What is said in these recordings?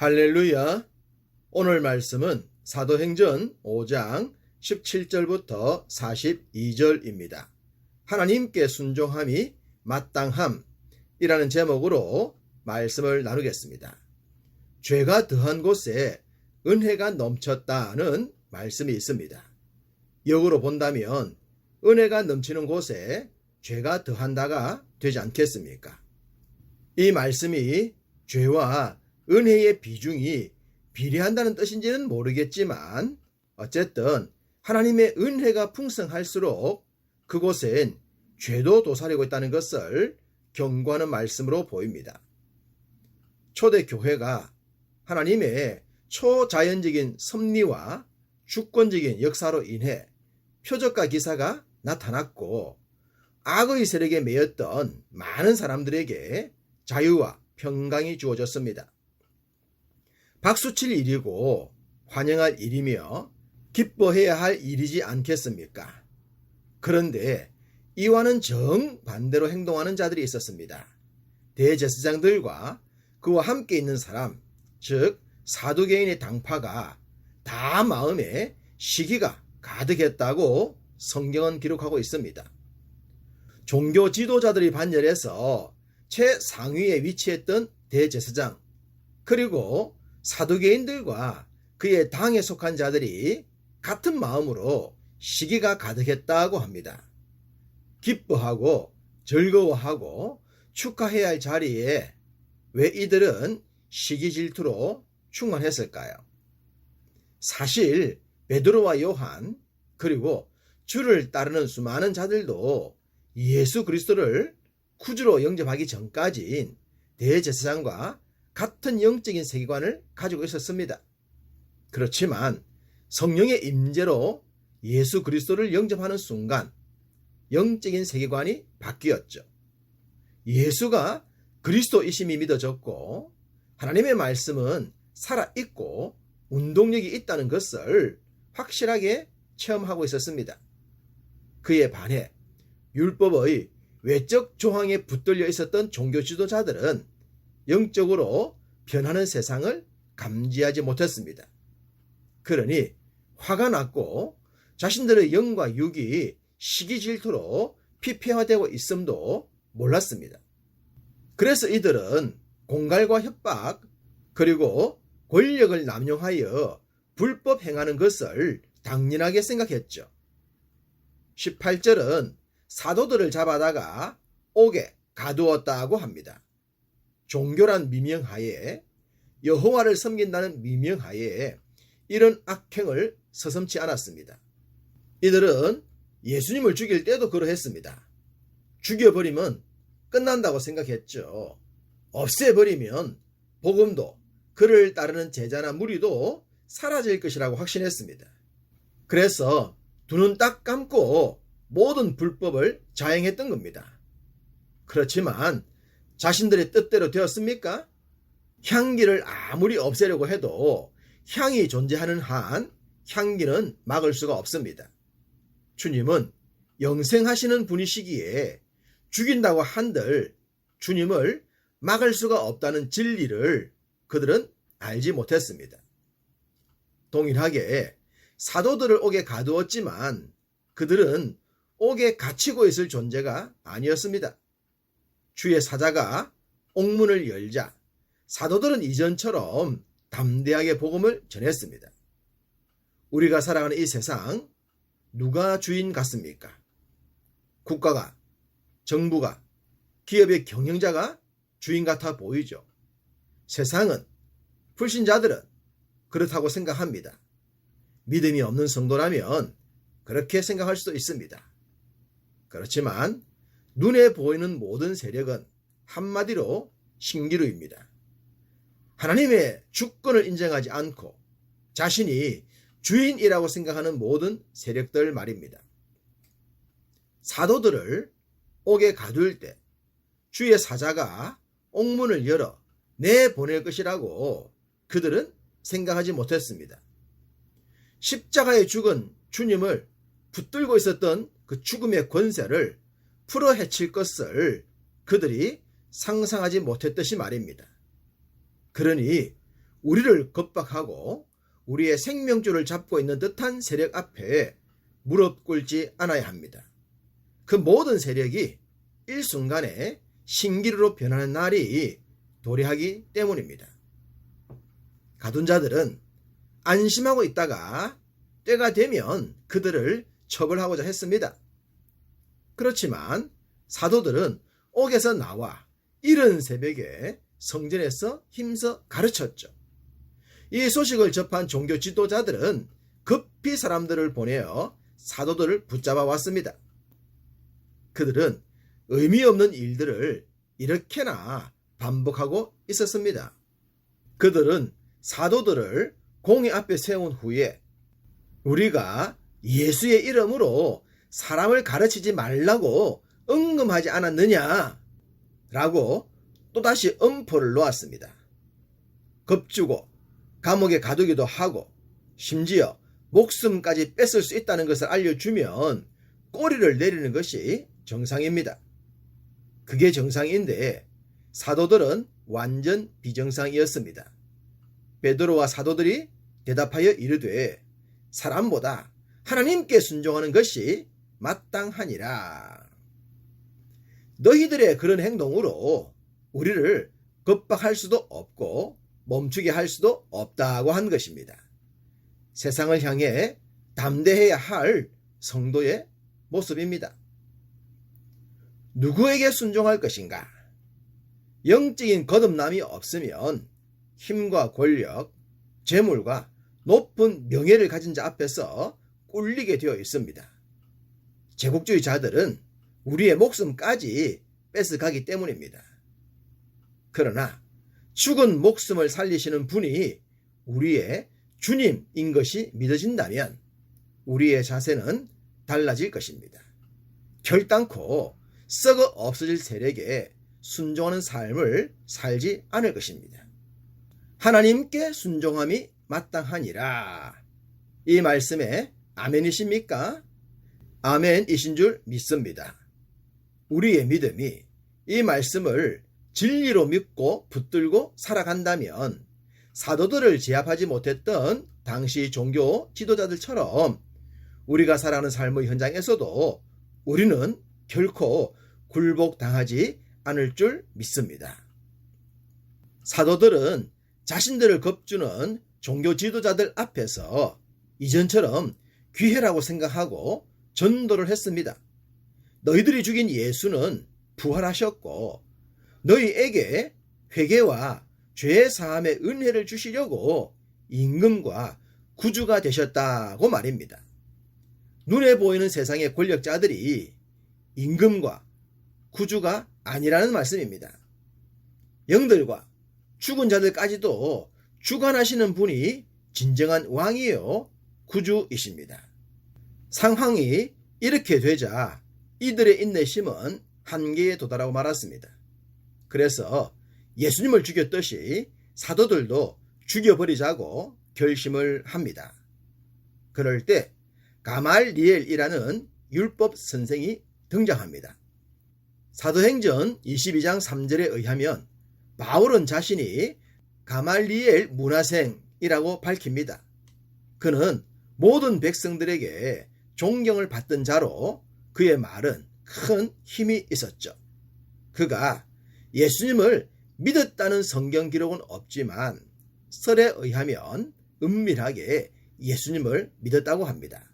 할렐루야. 오늘 말씀은 사도행전 5장 17절부터 42절입니다. 하나님께 순종함이 마땅함이라는 제목으로 말씀을 나누겠습니다. 죄가 더한 곳에 은혜가 넘쳤다는 말씀이 있습니다. 역으로 본다면 은혜가 넘치는 곳에 죄가 더한다가 되지 않겠습니까? 이 말씀이 죄와 은혜의 비중이 비례한다는 뜻인지는 모르겠지만 어쨌든 하나님의 은혜가 풍성할수록 그곳엔 죄도 도사리고 있다는 것을 경고하는 말씀으로 보입니다. 초대 교회가 하나님의 초자연적인 섭리와 주권적인 역사로 인해 표적과 기사가 나타났고 악의 세력에 매였던 많은 사람들에게 자유와 평강이 주어졌습니다. 박수칠 일이고 환영할 일이며 기뻐해야 할 일이지 않겠습니까? 그런데 이와는 정반대로 행동하는 자들이 있었습니다. 대제사장들과 그와 함께 있는 사람, 즉 사두개인의 당파가 다 마음에 시기가 가득했다고 성경은 기록하고 있습니다. 종교 지도자들이 반열해서 최상위에 위치했던 대제사장 그리고 사두개인들과 그의 당에 속한 자들이 같은 마음으로 시기가 가득했다고 합니다. 기뻐하고 즐거워하고 축하해야 할 자리에 왜 이들은 시기 질투로 충만했을까요? 사실 베드로와 요한 그리고 주를 따르는 수많은 자들도 예수 그리스도를 구주로 영접하기 전까지인 대제사장과 같은 영적인 세계관을 가지고 있었습니다. 그렇지만 성령의 임재로 예수 그리스도를 영접하는 순간 영적인 세계관이 바뀌었죠. 예수가 그리스도이심이 믿어졌고 하나님의 말씀은 살아있고 운동력이 있다는 것을 확실하게 체험하고 있었습니다. 그에 반해 율법의 외적 조항에 붙들려 있었던 종교 지도자들은 영적으로 변하는 세상을 감지하지 못했습니다. 그러니 화가 났고 자신들의 영과 육이 시기 질투로 피폐화되고 있음도 몰랐습니다. 그래서 이들은 공갈과 협박 그리고 권력을 남용하여 불법 행하는 것을 당연하게 생각했죠. 18절은 사도들을 잡아다가 옥에 가두었다고 합니다. 종교란 미명하에 여호와를 섬긴다는 미명하에 이런 악행을 서슴지 않았습니다. 이들은 예수님을 죽일 때도 그러했습니다. 죽여버리면 끝난다고 생각했죠. 없애버리면 복음도 그를 따르는 제자나 무리도 사라질 것이라고 확신했습니다. 그래서 두 눈 딱 감고 모든 불법을 자행했던 겁니다. 그렇지만 자신들의 뜻대로 되었습니까? 향기를 아무리 없애려고 해도 향이 존재하는 한 향기는 막을 수가 없습니다. 주님은 영생하시는 분이시기에 죽인다고 한들 주님을 막을 수가 없다는 진리를 그들은 알지 못했습니다. 동일하게 사도들을 옥에 가두었지만 그들은 옥에 갇히고 있을 존재가 아니었습니다. 주의 사자가 옥문을 열자 사도들은 이전처럼 담대하게 복음을 전했습니다. 우리가 살아가는 이 세상 누가 주인 같습니까? 국가가, 정부가, 기업의 경영자가 주인 같아 보이죠. 세상은 불신자들은 그렇다고 생각합니다. 믿음이 없는 성도라면 그렇게 생각할 수도 있습니다. 그렇지만 눈에 보이는 모든 세력은 한마디로 신기루입니다. 하나님의 주권을 인정하지 않고 자신이 주인이라고 생각하는 모든 세력들 말입니다. 사도들을 옥에 가둘 때 주의 사자가 옥문을 열어 내보낼 것이라고 그들은 생각하지 못했습니다. 십자가에 죽은 주님을 붙들고 있었던 그 죽음의 권세를 풀어 헤칠 것을 그들이 상상하지 못했듯이 말입니다. 그러니 우리를 겁박하고 우리의 생명줄을 잡고 있는 듯한 세력 앞에 무릎 꿇지 않아야 합니다. 그 모든 세력이 일순간에 신기루로 변하는 날이 도래하기 때문입니다. 가둔 자들은 안심하고 있다가 때가 되면 그들을 처벌하고자 했습니다. 그렇지만 사도들은 옥에서 나와 이른 새벽에 성전에서 힘써 가르쳤죠. 이 소식을 접한 종교 지도자들은 급히 사람들을 보내어 사도들을 붙잡아 왔습니다. 그들은 의미 없는 일들을 이렇게나 반복하고 있었습니다. 그들은 사도들을 공의 앞에 세운 후에 우리가 예수의 이름으로 사람을 가르치지 말라고 응금하지 않았느냐? 라고 또다시 엄포를 놓았습니다. 겁주고 감옥에 가두기도 하고 심지어 목숨까지 뺏을 수 있다는 것을 알려주면 꼬리를 내리는 것이 정상입니다. 그게 정상인데 사도들은 완전 비정상이었습니다. 베드로와 사도들이 대답하여 이르되 사람보다 하나님께 순종하는 것이 마땅하니라. 너희들의 그런 행동으로 우리를 겁박할 수도 없고 멈추게 할 수도 없다고 한 것입니다. 세상을 향해 담대해야 할 성도의 모습입니다. 누구에게 순종할 것인가? 영적인 거듭남이 없으면 힘과 권력, 재물과 높은 명예를 가진 자 앞에서 꿀리게 되어 있습니다. 제국주의 자들은 우리의 목숨까지 뺏어가기 때문입니다. 그러나 죽은 목숨을 살리시는 분이 우리의 주님인 것이 믿어진다면 우리의 자세는 달라질 것입니다. 결단코 썩어 없어질 세력에 순종하는 삶을 살지 않을 것입니다. 하나님께 순종함이 마땅하니라. 이 말씀에 아멘이십니까? 아멘이신 줄 믿습니다. 우리의 믿음이 이 말씀을 진리로 믿고 붙들고 살아간다면 사도들을 제압하지 못했던 당시 종교 지도자들처럼 우리가 살아가는 삶의 현장에서도 우리는 결코 굴복당하지 않을 줄 믿습니다. 사도들은 자신들을 겁주는 종교 지도자들 앞에서 이전처럼 귀해라고 생각하고 전도를 했습니다. 너희들이 죽인 예수는 부활하셨고 너희에게 회개와 죄 사함의 은혜를 주시려고 임금과 구주가 되셨다고 말입니다. 눈에 보이는 세상의 권력자들이 임금과 구주가 아니라는 말씀입니다. 영들과 죽은 자들까지도 주관하시는 분이 진정한 왕이요 구주이십니다. 상황이 이렇게 되자 이들의 인내심은 한계에 도달하고 말았습니다. 그래서 예수님을 죽였듯이 사도들도 죽여버리자고 결심을 합니다. 그럴 때 가말리엘이라는 율법 선생이 등장합니다. 사도행전 22장 3절에 의하면 바울은 자신이 가말리엘 문화생이라고 밝힙니다. 그는 모든 백성들에게 존경을 받던 자로 그의 말은 큰 힘이 있었죠. 그가 예수님을 믿었다는 성경 기록은 없지만 설에 의하면 은밀하게 예수님을 믿었다고 합니다.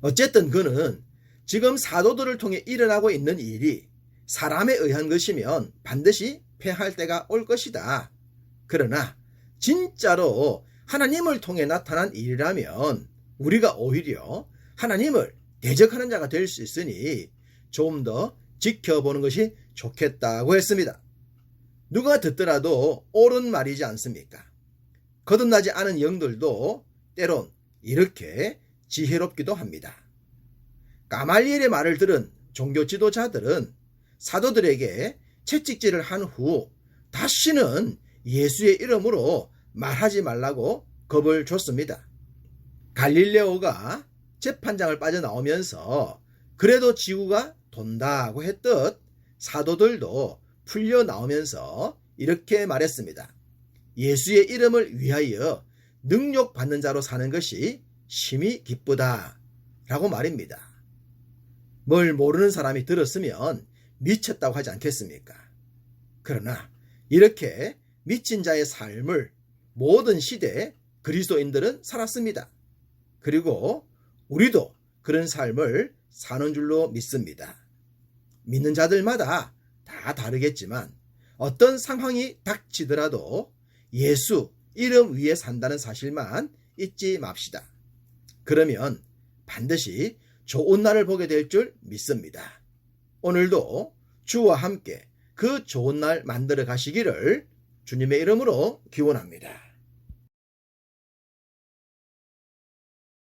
어쨌든 그는 지금 사도들을 통해 일어나고 있는 일이 사람에 의한 것이면 반드시 패할 때가 올 것이다. 그러나 진짜로 하나님을 통해 나타난 일이라면 우리가 오히려 하나님을 대적하는 자가 될 수 있으니 좀 더 지켜보는 것이 좋겠다고 했습니다. 누가 듣더라도 옳은 말이지 않습니까? 거듭나지 않은 영들도 때론 이렇게 지혜롭기도 합니다. 까말리엘의 말을 들은 종교 지도자들은 사도들에게 채찍질을 한 후 다시는 예수의 이름으로 말하지 말라고 겁을 줬습니다. 갈릴레오가 재판장을 빠져나오면서 그래도 지구가 돈다고 했듯 사도들도 풀려 나오면서 이렇게 말했습니다. 예수의 이름을 위하여 능력 받는 자로 사는 것이 심히 기쁘다. 라고 말입니다. 뭘 모르는 사람이 들었으면 미쳤다고 하지 않겠습니까? 그러나 이렇게 미친 자의 삶을 모든 시대 그리스도인들은 살았습니다. 그리고 우리도 그런 삶을 사는 줄로 믿습니다. 믿는 자들마다 다 다르겠지만 어떤 상황이 닥치더라도 예수 이름 위에 산다는 사실만 잊지 맙시다. 그러면 반드시 좋은 날을 보게 될 줄 믿습니다. 오늘도 주와 함께 그 좋은 날 만들어 가시기를 주님의 이름으로 기원합니다.